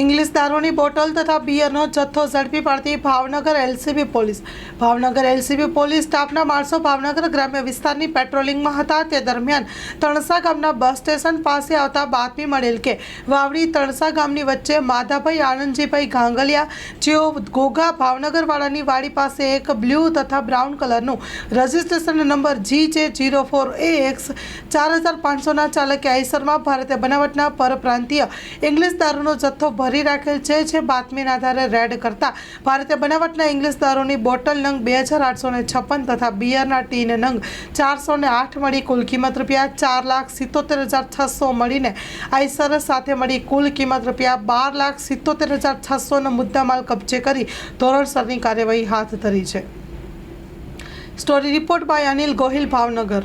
English દારૂની bottle તથા બિયરનો જથ્થો ઝડપી પાડતી Bhavnagar LCB police. Bhavnagar LCB police સ્ટાફના માણસો ભાવનગર ગ્રામ્ય વિસ્તારની પેટ્રોલિંગમાં હતા. તે દરમિયાન તણસા ગામના બસ સ્ટેશન પાસે આવતા બાતમી મળેલ કે વાવડી તણસા ગામની વચ્ચે માધાભાઈ આનંદજીભાઈ ગાંગલિયા, જેઓ ઘોઘા ભાવનગરવાળાની વાડી પાસે એક બ્લુ તથા બ્રાઉન કલરનું રજિસ્ટ્રેશન નંબર જી જે જીરો ફોર એ એક્સ ચાર હજાર પાંચસોના ચાલકે આઈસરમાં ભારતીય બનાવટના પરપ્રાંતીય ઇંગ્લિશ દારૂનો જથ્થો ભરી રાખેલ છે, જે બાતમીના આધારે રેડ કરતા. ભારતીય બનાવટના ઇંગ્લિશ દારૂની બોટલ નંગ બે હજાર આઠસો ને છપ્પન તથા બિયરના ટીન નંગ ચારસો ને આઠ મળી કુલ કિંમત રૂપિયા ચાર લાખ સિત્તોતેર હજાર છસો મળીને આઈસર સાથે મળી કુલ કિંમત રૂપિયા બાર લાખ સિત્તોતેર હજાર છસોનો મુદ્દામાલ કબજે કરી ધોરણસરની કાર્યવાહી હાથ ધરી છે. Story report by Anil Gohil Bhavnagar.